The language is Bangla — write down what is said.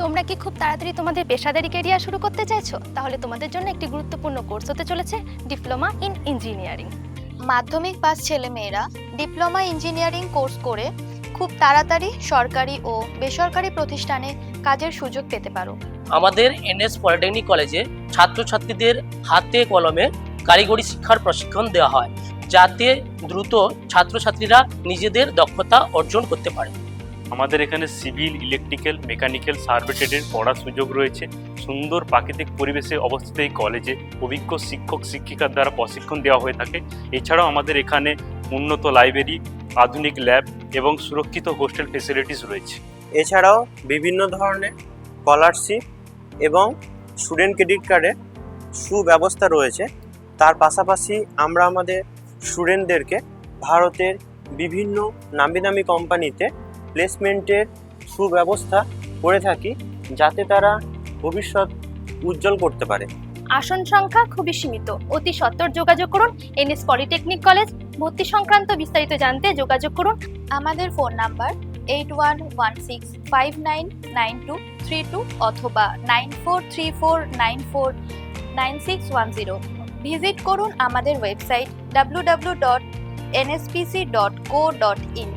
তোমরা কি খুব তাড়াতাড়ি তোমাদের পেশাদারি ক্যারিয়ার শুরু করতে চাইছো? তাহলে তোমাদের জন্য একটি গুরুত্বপূর্ণ কোর্স হতে চলেছে ডিপ্লোমা ইন ইঞ্জিনিয়ারিং মাধ্যমিক পাস ছেলেমেয়েরা ডিপ্লোমা ইঞ্জিনিয়ারিং কোর্স করে খুব তাড়াতাড়ি সরকারি ও বেসরকারি প্রতিষ্ঠানে কাজের সুযোগ পেতে পারো। আমাদের এনএস পলিটেকনিক কলেজে ছাত্রছাত্রীদের হাতে কলমে কারিগরি শিক্ষার প্রশিক্ষণ দেওয়া হয় যাতে দ্রুত ছাত্রছাত্রীরা নিজেদের দক্ষতা অর্জন করতে পারে। আমাদের এখানে সিভিল, ইলেকট্রিক্যাল, মেকানিক্যাল সার্ভে ট্রেডের পড়ার সুযোগ রয়েছে। সুন্দর প্রাকৃতিক পরিবেশে অবস্থিত এই কলেজে অভিজ্ঞ শিক্ষক, শিক্ষিকার দ্বারা প্রশিক্ষণ দেওয়া হয়ে থাকে। এছাড়াও আমাদের এখানে উন্নত লাইব্রেরি, আধুনিক ল্যাব এবং সুরক্ষিত হোস্টেল ফেসিলিটিস রয়েছে। এছাড়াও বিভিন্ন ধরনের স্কলারশিপ এবং স্টুডেন্ট ক্রেডিট কার্ডের সুব্যবস্থা রয়েছে। তার পাশাপাশি আমরা আমাদের স্টুডেন্টদেরকে ভারতের বিভিন্ন নামি দামি কোম্পানিতে প্লেসমেন্টের সুব্যবস্থা করে থাকি যাতে তারা ভবিষ্যৎ উজ্জ্বল করতে পারে। আসন সংখ্যা খুবই সীমিত। অতি সত্বর যোগাযোগ করুন। এনএস পলিটেকনিক কলেজ ভর্তি সংক্রান্ত বিস্তারিত জানতে যোগাযোগ করুন। আমাদের phone number eight one one six five nine nine two three two অথবা nine four three four nine four nine six one zero visit করুন আমাদের website W W dot NSPC dot co dot in